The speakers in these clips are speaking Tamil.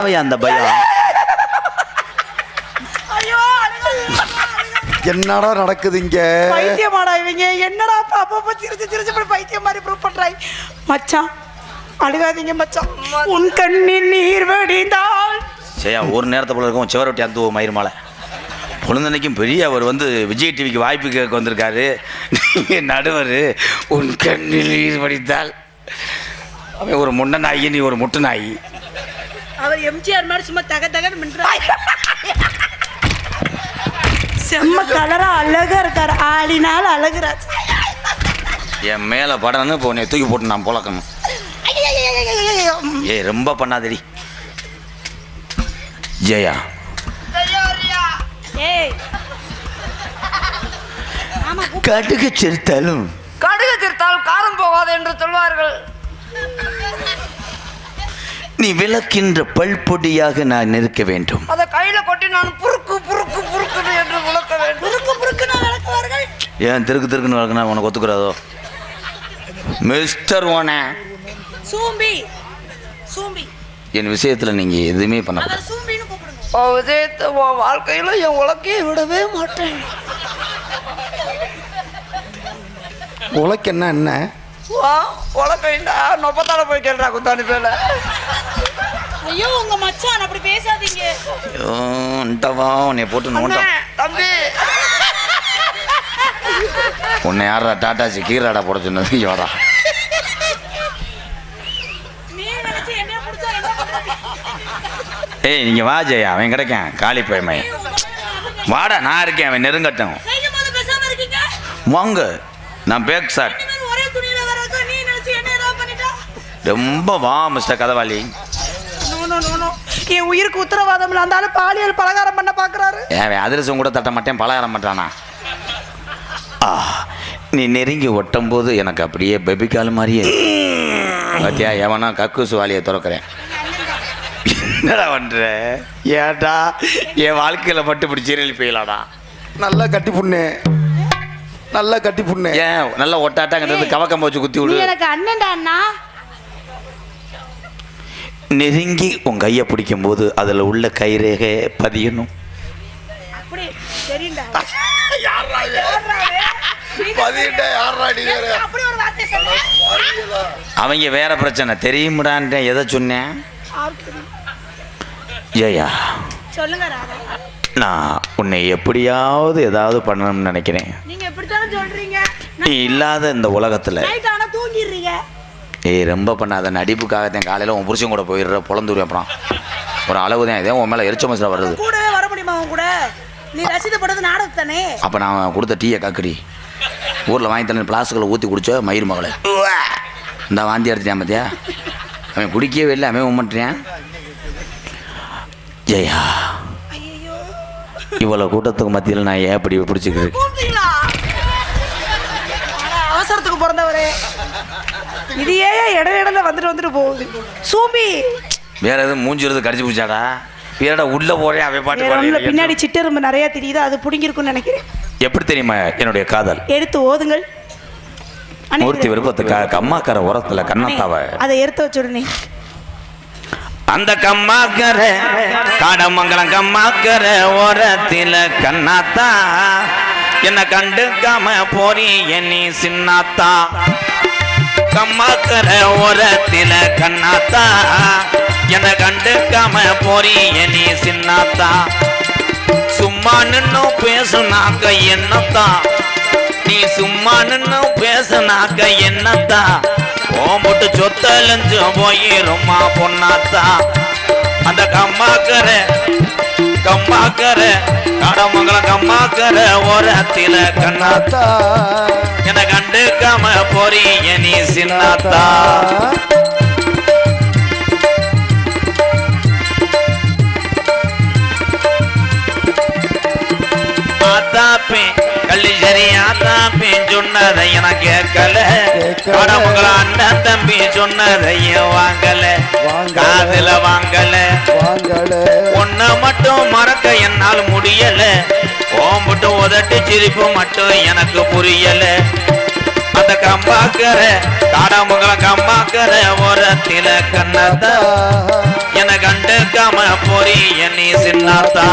அந்த பயம். ஐயோ என்னடா நடக்குது இங்க? பைத்தியமாடா இவங்க. என்னடா அப்ப அப்பப்ப சிரிச்சு சிரிச்சு இப்படி பைத்தியம் மாதிரி ப்ரூவ் பண்றாங்க மச்சான் அழுகாதீங்க மச்சான். உன் கண்ணில் நீர் வடிந்தால். சரியா ஒரு நேரத்தை போல இருக்கும் சிவரொட்டி அந்த மயிர் மாலை. பொழுந்தன்னைக்கும் பெரிய அவர் வந்து விஜய் டிவிக்கு வாய்ப்பு கேட்க வந்திருக்காரு. நடுவர் உன் கண்ணில் நீர் வடித்தால் அவன் ஒரு முண்டை நாயி நீ ஒரு முட்டு நாயி அவர் எம்ஜிஆர் மாதிரி சும்மா தக தகன்னு மின்றார் செம்ம கலரா அழகா இருக்காரு. ஆளினால் அழகுறார். என் மேலே படம்னு இப்போ உன்னை தூக்கி போட்டு நான் புழக்கணும். ஏய் ரொம்ப பண்ணாதடி. ஜெயா. ஏய். கடுகு சிரித்தாலும். கடுகு திருத்தால் காரம் போகாது என்று சொல்வார்கள். நீ விளக்கின்ற பல்பொடியாக நான் இருக்க வேண்டும். அதை கையில கொட்டி நான் புறுக்கு புறுக்கு புறுக்குது என்று விளக்க வேண்டும். புருக்கு புருக்கு நான் விளக்குவார்கள். ஏன் திருக்கு திருக்குன்னு வளர்க்கணும் உனக்கு ஒத்துக்கிறதோ? மிஸ்டர் ஓனே சூம்பி சூம்பி. என் விஷயத்தில் நீங்கள் எதுவுமே கூப்பிடுங்க. ஓ விஜயத்தை உன் வாழ்க்கையில என் உலக்கையை விடவே மாட்டேன். உனக்கு என்ன என்ன? வா உலக்கைண்டா நொப்பத்தால போய் கேள்றா குத்தாணி பேல. ஐயோ உங்க மச்சான் அப்படி பேசாதீங்க. ஐயோன்ட்டவா உன்னை போட்டு அண்ணே, தம்பி. உன்னை யாரா டாட்டாச்சி கீராடா போட சொன்னது? யோடா ஏய் நீங்கள் வா ஜெயா. அவன் கிடைக்கான். காலி பயமை வாடா நான் இருக்கேன் அவன் நெருங்கட்டும். வாங்க. நான் பேக் பண்ணிட்டா? ரொம்ப வா மிஸ்டர் கதவாளி. என் உயிருக்கு உத்தரவாதம் இல்ல அந்த பாலியல் பலகாரம் பண்ண பாக்குறாரு. ஏன் அதிரசம் கூட தட்ட மாட்டேன் பலகாரம் பண்ணுறானா ஆ நீ நெருங்கி ஒட்டும் போது எனக்கு அப்படியே பெபிக்கால் மாதிரியே இருக்கு. பாத்தியா எவனா கக்கூசு வாலியை திறக்கிறேன். என்னடா பண்ற? ஏன்டா என் வாழ்க்கையில் பட்டு இப்படி சீரழி போயலாடா நல்லா கட்டி புண்ணு. நல்லா கட்டி புண்ணு. ஏன் நல்லா ஒட்டாட்டாங்கிறது கவக்கம் வச்சு குத்தி நீ விடு. எனக்கு அண்ணன்டா அண்ணா. நெருங்கி உன் கையை பிடிக்கும்போது அதில் உள்ள கைரேகை பதியணும். அவங்க வேற பிரச்சனை. தெரியுமுடான்றேன் எதை சொன்னேன்? ஜெயா. நான் உன்னை எப்படியாவது ஏதாவது பண்ணணும்னு நினைக்கிறேன். நீ இல்லாத இந்த உலகத்தில் ஏய் ரொம்ப பண்ணாத. நடிப்புக்காகத்தான் காலையில் உன் புருஷன் கூட போயிடுற பொழந்துரு அப்புறம் ஒரு அளவு தான் இதே உன் மேலே எரிச்ச மசில் வருது. கூடவே வர முடியுமா அவன் கூட? நீ ரசிதப்பட்டது நாடகம் தானே? அப்போ நான் கொடுத்த டீயை கக்கடி. ஊரில் வாங்கி தரேன் பிளாஸ்டிக்கில் ஊற்றி குடிச்ச மயிர் மகளை. இந்த வாந்தி எடுத்துட்டேன் பார்த்தியா அவன் குடிக்கவே இல்லை அவன் உம்மட்டுறேன் ஜெயா இவ்வளோ கூட்டத்துக்கு மத்தியில் நான் ஏன் இப்படி பிடிச்சிக்கிட்டு அவசரத்துக்கு பிறந்தவரே. இது ஏன் இட இடல வந்துட்டு வந்துட்டு போகுது? சூம்பி. வேற எதுவும் மூஞ்சிறது கடிச்சு பிடிச்சாடா? வேறடா உள்ள போறேன் அவன் பாட்டு வேற. பின்னாடி சிட்டெரும்பு நிறைய தெரியுது அது புடிங்கிருக்கும்னு நினைக்கிறேன். எப்படி தெரியுமா என்னுடைய காதல்? எடுத்து ஓதுங்கள். மூர்த்தி விருப்பத்துக்காக கம்மாக்கார உரத்துல கண்ணாத்தாவ? அதை எடுத்து வச்சுடுனே. அந்த கம்மாக்கர காடமங்கலம் கம்மாக்கர ஓரத்தில கண்ணாத்தா. என்ன கண்டுக்காம போறி என்னி சின்னாத்தா. கம்மாக்கர ஓரத்தில கண்ணாத்தா. என்ன கண்டுக்காம போறிய என்னி சின்னாத்தா. சும்மா நின்னு பேசுனாக்க என்னத்தா? நீ சும்மா நின்னு பேசுனாக்க என்னத்தா? ஓம்புட்டு சொத்தலஞ்சு போயிருமா பொண்ணாத்தா. அந்த கம்மாக்கர கம்மாக்கர கடமங்கலம் கம்மாக்கர ஓரத்தில கண்ணாத்தா. என கண்டுக்காம போறி நீ சின்னாத்தா ஆத்தாப்பே கள்ளி சரி ஆத்தாப்பே சொன்னதை எனக்கு கேட்கல. கடமங்கள அண்ணன் தம்பி சொன்னதையும் வாங்கல. காதுல பார்க்க என்னால் முடியல. ஓம்பிட்டு உதட்டு சிரிப்பு மட்டும் எனக்கு புரியல. அந்த கம்மாக்கர காடமங்கல கம்மாக்கர ஓரத்தில கண்ணத்தா. என கண்டுக்காம போறி என்னை சின்னாத்தா.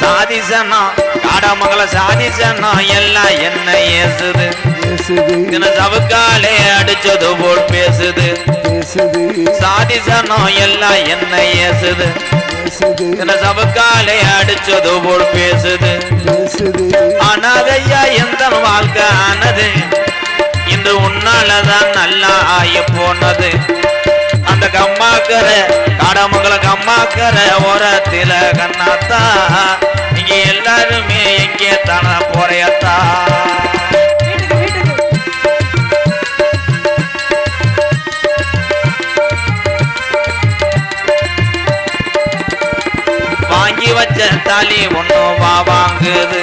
சாதிசனா காடமங்கல சாதிசனா எல்லாம் என்ன ஏசுது. சவுக்காலே அடிச்சது போல் பேசுது. பேசுது சாதிசனம் எல்லாம் என்ன ஏசுது. சவுக்காலே அடிச்சது போல் பேசுது. பேசுது அனாதையா எந்த வாழ்க்கை ஆனது? இன்று உன்னாலதான் நல்லா ஆய போனது. அந்த கம்மாக்கர காடமங்கல கம்மாக்கர ஓரத்தில கண்ணாத்தா. இங்க எல்லாருமே எங்கே தான போறையத்தா வாங்கி வச்ச தாலி ஒண்ணும் வா வாங்குது.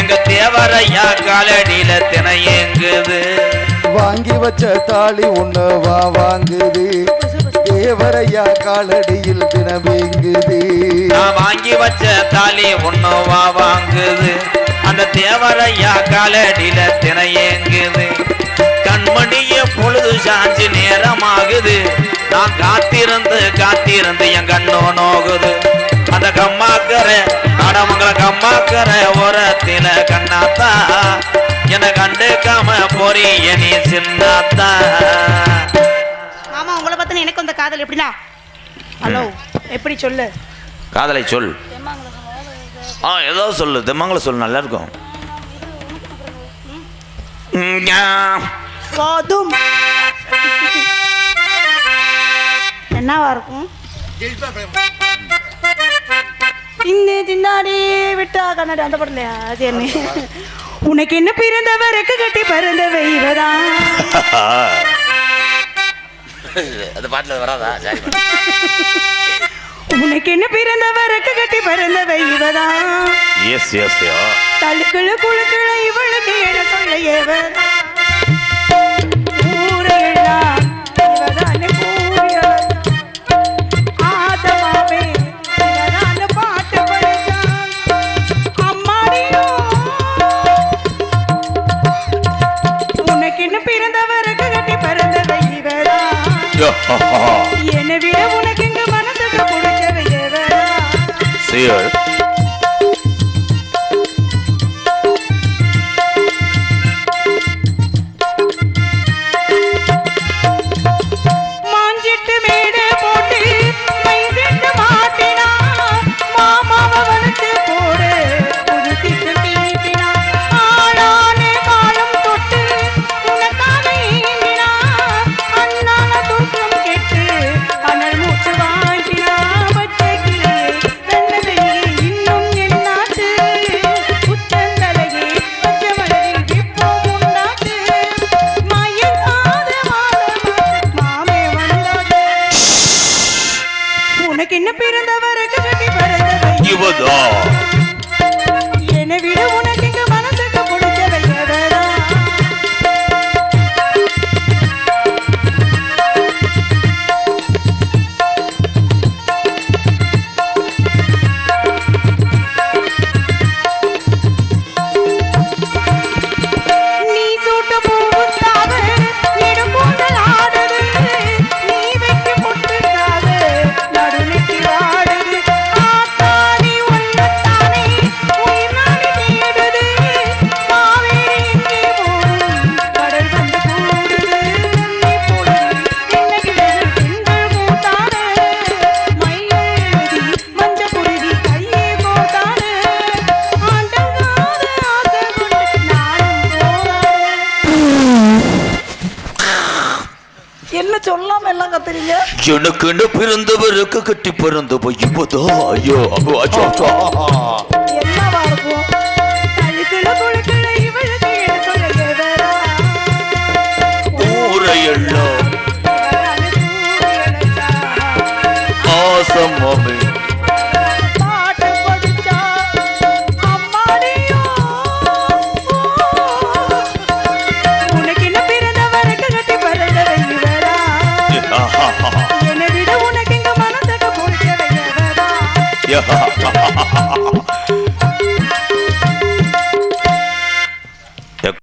எங்க தேவரையா காலடியில தினையேங்குது வாங்கி வச்ச தாலி ஒண்ணு வா வாங்குது. தேவரையா காலடியில் தினமேங்குது நான் வாங்கி வச்ச தாலி ஒண்ணும் வா வாங்குது. அந்த தேவரையா காலடியில தினையேங்குது கண்மணிய பொழுது சாஞ்சு நேரமாகுது. நான் காத்திருந்து காத்திருந்து என் கண்ணோ நோகுது. அந்த கம்மாக்கர காடமங்கல கம்மாக்கர ஓரத்தில கண்ணாத்தா. என கண்டுக்காம போறி நீ சின்னாத்தான் காதல் எப்படின்னா? ஹலோ எப்படி சொல்லு? காதலை சொல். ஆ ஏதோ சொல்லு. தெம்மாங்கள சொல்லு நல்லா இருக்கும். போதும். என்னவா இருக்கும்? இந்த திண்டாடி விட்டா கண்ணாடி அந்த படலையா சரி உனக்கு என்ன பிறந்தவருக்கு கட்டி பிறந்தவை இவதான். அது பாட்டுல வராதா? சரி உனக்கு என்ன பிறந்தவருக்கு கட்டி பிறந்தவை இவதான் எஸ் எஸ் தழுக்குள்ள குழுக்குள்ள இவளுக்கு என சொல்ல என்ன பிறந்தவருக்கு கட்டி பிறந்தவை இவதான் என்னை விட உனக்கு இங்க மனசுக்கு பிடிச்சவை எவதான் எனக்கென்று பிறந்தவருக்கு கட்டி பிறந்தவ இப்பதா ஐயோ அப்போ அச்சோ என்னவா இருக்கும்